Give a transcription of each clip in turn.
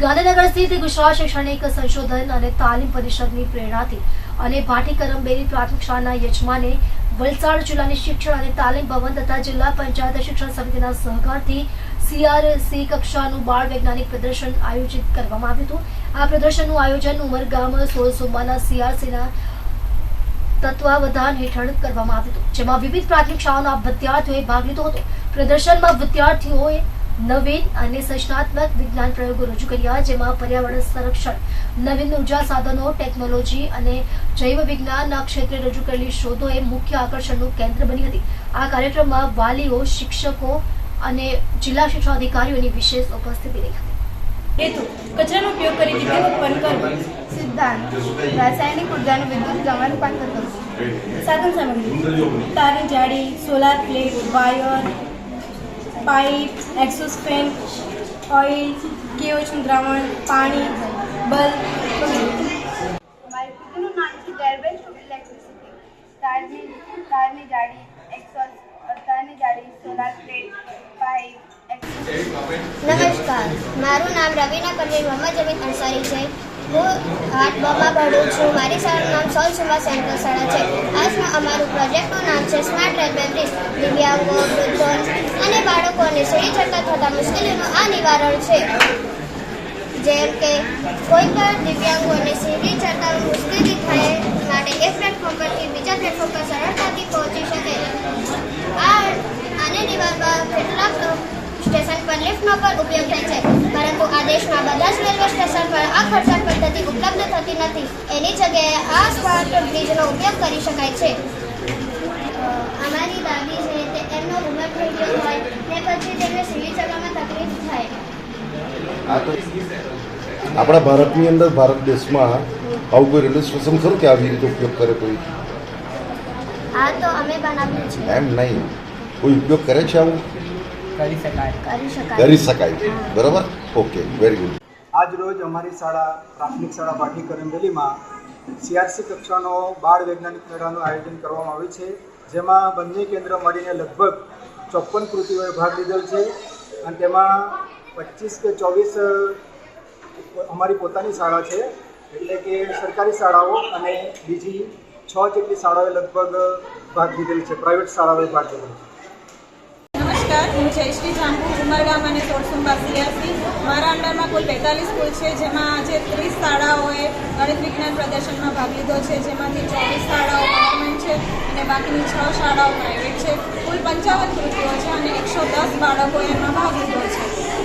ગાંધીનગર સ્થિત ગુજરાત શૈક્ષણિક સંશોધન અને તાલીમ પરિષદની પ્રેરણાથી અને ભાટી કરમબેરી પ્રાથમિક શાળાના યજમાને વલસાડ જિલ્લાની શિક્ષણ અને તાલીમ ભવન તથા જિલ્લા પંચાયત શિક્ષણ સમિતિના સહકારથી સીઆરસી કક્ષાનું બાળ વૈજ્ઞાનિક પ્રદર્શન આયોજિત કરવામાં આવ્યું હતું. આ પ્રદર્શનનું આયોજન ઉમરગામ સોળ સોમવારના સીઆરસીના તત્વાવધાન હેઠળ કરવામાં આવ્યું હતું, જેમાં વિવિધ પ્રાથમિક શાળાઓના વિદ્યાર્થીઓએ ભાગ લીધો હતો. પ્રદર્શનમાં વિદ્યાર્થીઓએ નવીન અને સર્જનાત્મક વિજ્ઞાન પ્રયોગો રજૂ કર્યા જેમાં પર્યાવરણ સંરક્ષણ નવીન ઊર્જા સાધનો ટેકનોલોજી અને જૈવ વિજ્ઞાનના ક્ષેત્રે રજૂ કરેલી શોધો એ મુખ્ય આકર્ષણનું કેન્દ્ર બની હતી. આ કાર્યક્રમમાં વાલીઓ શિક્ષકો અને જિલ્લા શિક્ષણ અધિકારીઓની વિશેષ ઉપસ્થિતિ રહી હતી. હેતુ કચરાનો ઉપયોગ કરી વિદ્યુત ઉત્પન્ન કરવું? સિદ્ધાંત રાસાયણિક ઉર્જાનું ગમન રૂપાંતર કરવું સાધન સામગ્રી તારની જાળી solar plate wire pipe exhaust fan oil કેઓચનું દ્રાવણ પાણી બલ્બ નામ છે ઓફ ઇલેક્ટ્રિસિટી તારની તારની જાળી એક્સોસ તારની જાળી સોલાર પ્લેટ પાઇપ નમસ્કાર. મારું નામ રવિના પરવીન મોહમ્મદ જમીન અંસારી છે. હું આઠ બમાં ભણું છું. મારી શાળાનું નામ સોલ સુમા સેન્ટ્રલ શાળા છે. આજમાં અમારું પ્રોજેક્ટનું નામ છે સ્માર્ટ રેલવે બ્રિજ દિવ્યાંગો બાળકોને સીડી ચડતા થતા મુશ્કેલીનું આ નિવારણ છે. જેમ કે કોઈ પણ દિવ્યાંગોને સીડી ચડતા મુશ્કેલી થાય માટે એક પ્લેટફોર્મ પરથી બીજા પ્લેટફોર્મ પર સરળતાથી પહોંચી શકે. આ આને નિવારવા કેટલાક સ્ટેશન પર લિફ્ટનો પણ ઉપયોગ થાય છે. પરંતુ આ દેશમાં બધા જ રેલવે સ્ટેશન પર આ ખર્ચાળ પદ્ધતિ ઉપલબ્ધ થતી નથી. એની જગ્યાએ આ સ્માર્ટ બ્રિજનો ઉપયોગ કરી શકાય છે. અમારી દાદી છે થઈ ગયો હોય ને પછી તેમને સીડી ચડવામાં તકલીફ થાય. આ તો આપણા ભારતની અંદર ભારત દેશમાં આવું કોઈ રેલવે સ્ટેશન ખરું કે આવી રીતે ઉપયોગ કરે કોઈ? આ તો અમે બનાવ્યું છે. એમ નહીં. કોઈ ઉપયોગ કરે છે આવું? કરી શકાય. કરી શકાય. બરાબર? ઓકે. વેરી ગુડ આજ રોજ અમારી શાળા પ્રાથમિક શાળા ભાટી કરંબેલીમાં સીઆરસી કક્ષાનો બાળ વૈજ્ઞાનિક મેળાનું આયોજન કરવામાં આવ્યું છે જેમાં બંને કેન્દ્ર મળીને લગભગ ચોપન કૃતિઓએ ભાગ લીધેલ છે અને તેમાં પચીસ કે ચોવીસ અમારી પોતાની શાળા છે. એટલે કે સરકારી શાળાઓ અને બીજી છ જેટલી શાળાઓએ લગભગ ભાગ લીધેલ છે. પ્રાઇવેટ શાળાઓએ ભાગ લીધેલ છે. નમસ્કાર. હું જયશ્રી જાંબુ ઉમરગામ અને સોળસુંબા સીઆરસી મારા અંડરમાં કુલ બેતાલીસ સ્કૂલ છે, જેમાં આજે ત્રીસ શાળાઓએ ગણિત વિજ્ઞાન પ્રદર્શનમાં ભાગ લીધો છે, જેમાંથી ચોવીસ શાળાઓ છે અને બાકીની છ શાળાઓ પ્રાઇવેટ છે. કુલ પંચાવન કૃતિઓ છે અને એકસો દસ બાળકોએ એમાં ભાગ લીધો છે.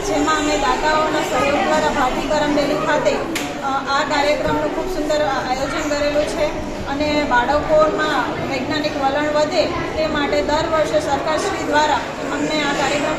જેમાં અમે દાતાઓના સહયોગ દ્વારા ભાતી કરમબેલી ખાતે આ કાર્યક્રમનું ખૂબ સુંદર આયોજન કરેલું છે અને બાળકોમાં વૈજ્ઞાનિક વલણ વધે તે માટે દર વર્ષે સરકારશ્રી દ્વારા અમને આ કાર્યક્રમ